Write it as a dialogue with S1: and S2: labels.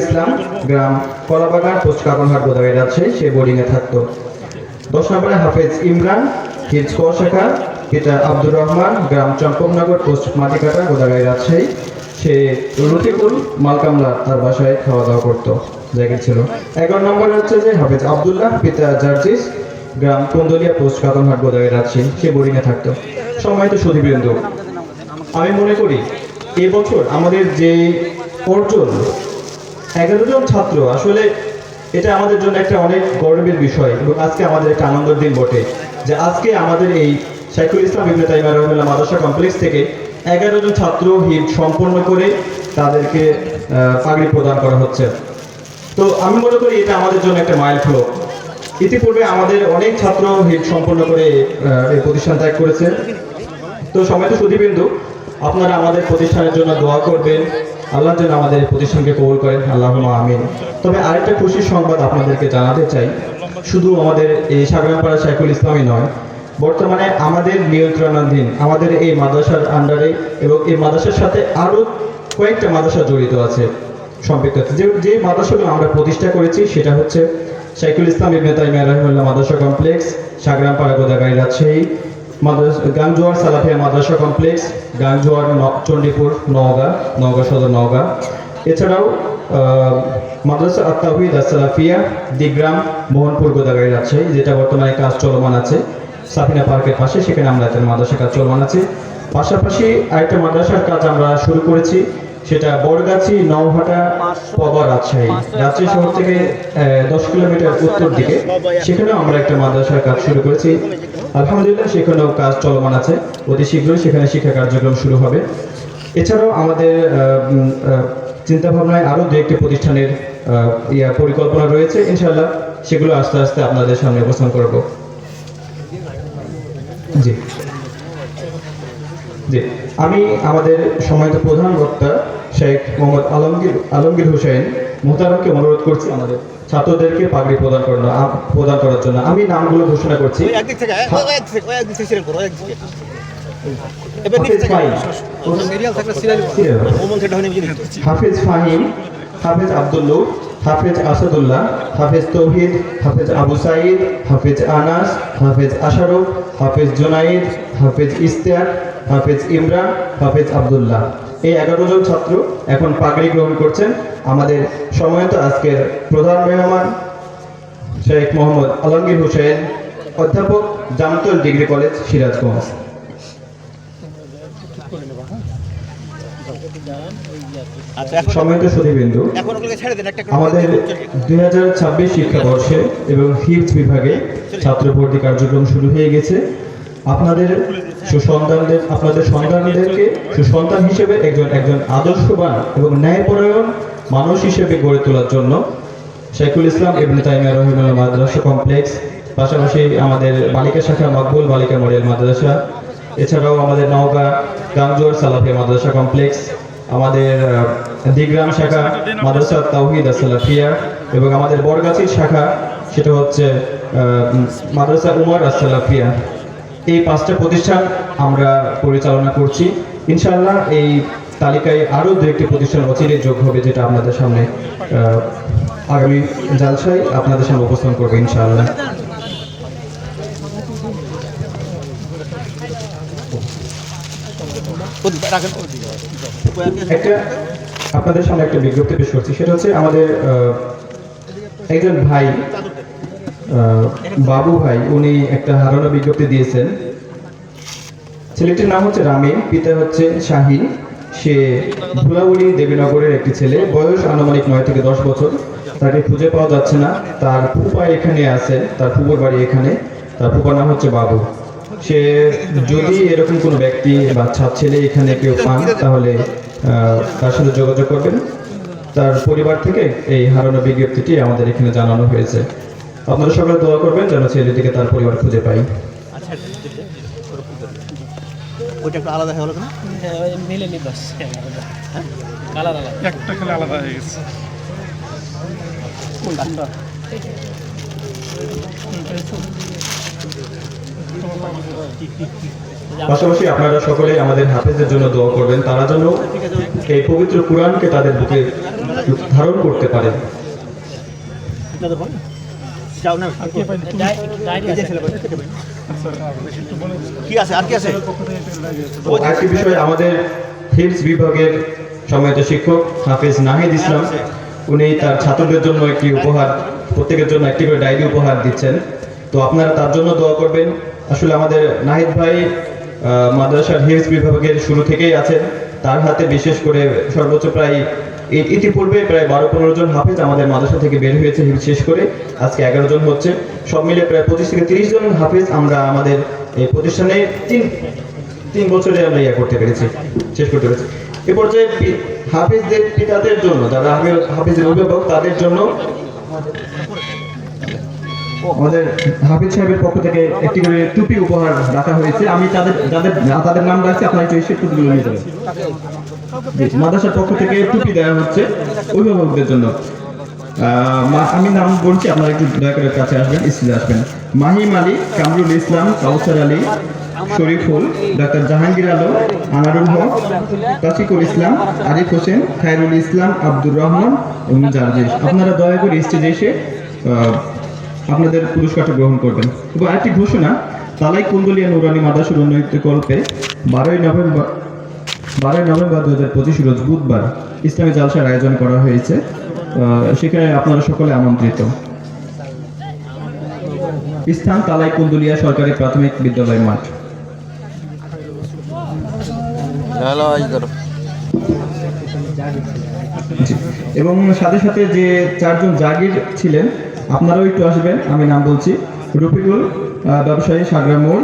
S1: ইসলাম, গ্রাম কলাবাগান পোস্ট কাকনহাট গোদাগাড়ি রাজশাহী, সে বোর্ডিংয়ে থাকতো। দশ নম্বরে হাফেজ ইমরান, হিজ ক শাখা পিতা আব্দুর রহমান, গ্রাম চম্পকনগর, পোস্ট মাটিকাটা গোদাগাড়ি রাজশাহী। সে রফিকুল মালকামলা, তার বাসায় খাওয়া দাওয়া করতো, জায়গা ছিল। এগারো নম্বরে হচ্ছে যে হাফেজ আবদুল্লাহ পিতা জার্জিস, গ্রাম কুন্দলিয়া পোস্ট কাকনহাট গোদাগাড়ি রাজশাহী, সে বোর্ডিংয়ে থাকতো। তো সুধীবৃন্দ, আমি মনে করি, এবছর আমাদের যে অর্জন এগারো জন ছাত্র, আসলে এটা আমাদের জন্য একটা অনেক গর্বের বিষয় এবং আজকে আমাদের একটা আনন্দের দিন বটে যে আজকে আমাদের এই শাইখুল ইসলাম ইবনে তাইমা রহমুল্লাহ মাদ্রাসা কমপ্লেক্স থেকে এগারো জন ছাত্র হিট সম্পন্ন করে তাদেরকে পাগড়ি প্রদান করা হচ্ছে। তো আমি মনে করি এটা আমাদের জন্য একটা মাইল ফ্লো ইতিপূর্বে আমাদের অনেক ছাত্র হিট সম্পন্ন করে এই প্রতিষ্ঠান ত্যাগ করেছে তো সময় তো সুদীবিন্দু আপনারা আমাদের প্রতিষ্ঠানের জন্য দোয়া করবেন। আল্লাহ যেন আমাদের এই প্রতিষ্ঠানকে কবুল করেন। আল্লাহ আমিন। তবে আরেকটা খুশির সংবাদ আপনাদেরকে জানাতে চাই। শুধু আমাদের এই সাগরাপাড়া শাইখুল ইসলামই নয়, বর্তমানে আমাদের নিয়ন্ত্রণাধীন, আমাদের এই মাদ্রাসার আন্ডারে এবং এই মাদ্রাসার সাথে আরও কয়েকটা মাদ্রাসা জড়িত আছে, সম্পৃক্ত যে যে মাদ্রাসাগুলো আমরা প্রতিষ্ঠা করেছি সেটা হচ্ছে শাইখুল ইসলাম ইবনে তাইমিয়া রহমুল্লাহ মাদ্রাসা কমপ্লেক্স, সাগরামপাড়া গোদাগাড়ি রাজশাহী গাংজোয়ার সালাফিয়া মাদ্রাসা কমপ্লেক্স ন- চণ্ডীপুর, নওগাঁ নওগাঁ সদর নওগাঁ। এছাড়াও মাদ্রাসা আত্মাহিদ সালাফিয়া দিগ্রাম, মোহনপুর গোদাগাড়ি রাজশাহী, যেটা বর্তমানে কাজ চলমান আছে। সাফিনা পার্কের পাশে সেখানে আমরা একটা মাদ্রাসা কাজ চলমান আছে। পাশাপাশি আরেকটা মাদ্রাসার কাজ আমরা শুরু করেছি। সেটা বড়গাছি নওহাটা পবা রাজশাহী। রাজশাহী শহর থেকে দশ কিলোমিটার উত্তর দিকে। সেখানেও আমরা একটা মাদ্রাসার কাজ শুরু করেছি। আলহামদুলিল্লাহ, সেখানেও কাজ চলমান আছে। অতি শীঘ্রই সেখানে শিক্ষা কার্যক্রম শুরু হবে। এছাড়াও আমাদের চিন্তা ভাবনায় আরও দু একটি প্রতিষ্ঠানের ইয়া পরিকল্পনা রয়েছে। ইনশাআল্লাহ, সেগুলো আস্তে আস্তে আপনাদের সামনে উপস্থাপন করব। জি। জি। আমি আমাদের সময়ত প্রধান বক্তা শেখ মোহাম্মদ আলমগীর আলমগীর হোসেন মোহতারমকে অনুরোধ করছি আমাদের ছাত্রদেরকে পাগড়ি প্রদান করার আ- প্রদান করার জন্য। আমি নামগুলো ঘোষণা করছি।
S2: নিচ
S1: হাফেজ ফাহিম। হাফেজ ফাহিম হাফেজ আব্দুল্লু হাফেজ আসাদুল্লাহ হাফেজ তৌহিদ হাফেজ আবু সাইদ হাফেজ আনাস হাফেজ আশারফ হাফেজ জুনাইদ হাফেজ ইস্তিয়াক হাফেজ ইমরান হাফেজ আব্দুল্লাহ। এই এগারো জন ছাত্র এখন পাগড়ি গ্রহণ করছেন। আমাদের সময়ত আজকের প্রধান মেহমান শেখ মোহাম্মদ আলমগীর হোসেন অধ্যাপক জামতল ডিগ্রি কলেজ সিরাজগঞ্জ।
S2: আচ্ছা
S1: সময়ত সুধীবিন্দু আমাদের দুই হাজার ছাব্বিশ শিক্ষাবর্ষে এবং হিপস বিভাগে ছাত্র ভর্তি কার্যক্রম শুরু হয়ে গেছে। আপনাদের সুসন্তানদের, আপনাদের সন্তানদেরকে সুসন্তান হিসেবে একজন একজন আদর্শবান এবং ন্যায়পরায়ণ মানুষ হিসেবে গড়ে তোলার জন্য শেখুল ইসলাম ইবনে তাইমিয়া রহিমুল্লাহ মাদ্রাসা কমপ্লেক্স, পাশাপাশি আমাদের বালিকা শাখা মকবুল বালিকা মডেল মাদ্রাসা, এছাড়াও আমাদের নওগাঁ গাংজোর সালাফিয়া মাদ্রাসা কমপ্লেক্স, আমাদের দিগ্রাম শাখা মাদ্রাসা তাওহিদ আসসালাফিয়া এবং আমাদের বরগাছির শাখা, সেটা হচ্ছে মাদ্রাসা উমর আসসালাফিয়া এই পাঁচটা প্রতিষ্ঠান আমরা পরিচালনা করছি ইনশাআল্লাহ এই তালিকায় আরও দু একটি প্রতিষ্ঠান অচিরে যোগ হবে, যেটা আপনাদের সামনে আগামী জালসায় আপনাদের সামনে উপস্থাপন করবে
S2: আছে?
S1: একটা আপনাদের সামনে একটা বিজ্ঞপ্তি পেশ করছি, সেটা হচ্ছে আমাদের একজন ভাই বাবু ভাই, উনি একটা হারানো বিজ্ঞপ্তি দিয়েছেন। ছেলেটির নাম হচ্ছে রামিম পিতা হচ্ছে শাহিন। সে ধুলাউড়ি দেবীনগরের একটি ছেলে। বয়স আনুমানিক নয় থেকে দশ বছর। তাকে খুঁজে পাওয়া যাচ্ছে না। তার ফুপা এখানে আছে, তার ফুপুর বাড়ি এখানে। তার ফুপার নাম হচ্ছে বাবু। সে যদি এরকম কোনো ব্যক্তি বা ছা- ছেলে এখানে কেউ পান, তাহলে তার সাথে যোগাযোগ করবেন। তার পরিবার থেকে এই হারানো বিজ্ঞপ্তিটি আমাদের এখানে জানানো হয়েছে। আপনারা সবাই দোয়া করবেন যেন ছেলেটিকে তার পরিবার খুঁজে পাই।
S2: আচ্ছা ওইটা একটু আলাদা হয়ে গেল কেন?
S3: হ্যাঁ ওই বাস হ্যাঁ আলাদা
S4: একটা খেলে আলাদা হয়ে গেছে।
S1: পাশাপাশি আপনারা সকলে আমাদের হাফেজের জন্য দোয়া করবেন। তারা যেন এই পবিত্র কোরআনকে তাদের বুকে ধারণ করতে পারে।
S2: যাও না। কি আছে? আর কি আছে?
S1: ও আরেকটি বিষয় আমাদের হিলস বিভাগের সম্মানিত শিক্ষক হাফেজ নাহিদ ইসলাম উনি তার ছাত্রদের জন্য একটি উপহার প্রত্যেকের জন্য একটি করে ডায়েরি উপহার দিচ্ছেন। তো আপনারা তার জন্য দোয়া করবেন। আসলে আমাদের নাহিদ ভাই আহ, মাদ্রাসার হিলস বিভাগের শুরু থেকেই আছেন। তার হাতে বিশেষ করে সর্বোচ্চ প্রায় ইতিপূর্বে প্রায় বারো, পনেরো জন হাফেজ আমাদের মাদ্রাসা থেকে বের হয়েছে শেষ করে আজকে এগারো জন হচ্ছে। সব মিলে প্রায় পঁচিশ থেকে তিরিশ জন হাফেজ আমরা আমাদের এই প্রতিষ্ঠানে তিন তিন বছরে আমরা ইয়ে করতে পেরেছি, শেষ করতে পেরেছি। এ পর্যায়ে হাফিজদের পিতাদের জন্য, যারা হাফিজ- হাফিজের অভিভাবক, তাদের জন্য আমাদের হাফিজ সাহেবের পক্ষ থেকে একটি করে টুপি উপহার রাখা হয়েছে। আমি তাদের, যাদের, তাদের নাম রাখছি আপনারা একটু এসে টুপিগুলো নিয়ে যাবেন। মাদ্রাসার পক্ষ থেকে টুপি দেওয়া হচ্ছে অভিভাবকদের জন্য। আমি নাম বলছি, আপনারা একটু দয়া করে কাছে আসবেন, স্কুলে আসবেন। মাহিম আলী, কামরুল ইসলাম, কাউসার আলী, শরীফুল, ডাক্তার জাহাঙ্গীর আলম, আনারুল হক তাসিকুল ইসলাম, আরিফ হোসেন, খায়রুল ইসলাম, আব্দুর রহমান এবং জার্জিস আপনারা দয়া করে স্টেজে এসে আপনাদের পুরস্কারটা গ্রহণ করবেন। এবং আরেকটি ঘোষণা, তালাই কুন্দলিয়া নুরানি মাদাসুর উন্নয়ন কল্পে বারোই নভেম্বর বারোই নভেম্বর দু হাজার পঁচিশ রোজ বুধবার ইসলামী জালসার আয়োজন করা হয়েছে। সেখানে আপনারা সকলে আমন্ত্রিত। স্থান তালাই কুন্দুলিয়া সরকারি প্রাথমিক বিদ্যালয় মাঠ। এবং সাথে সাথে যে চারজন জাগির ছিলেন আপনারাও একটু আসবেন আমি নাম বলছি। রফিকুল ব্যবসায়ী সাগরা মোড়।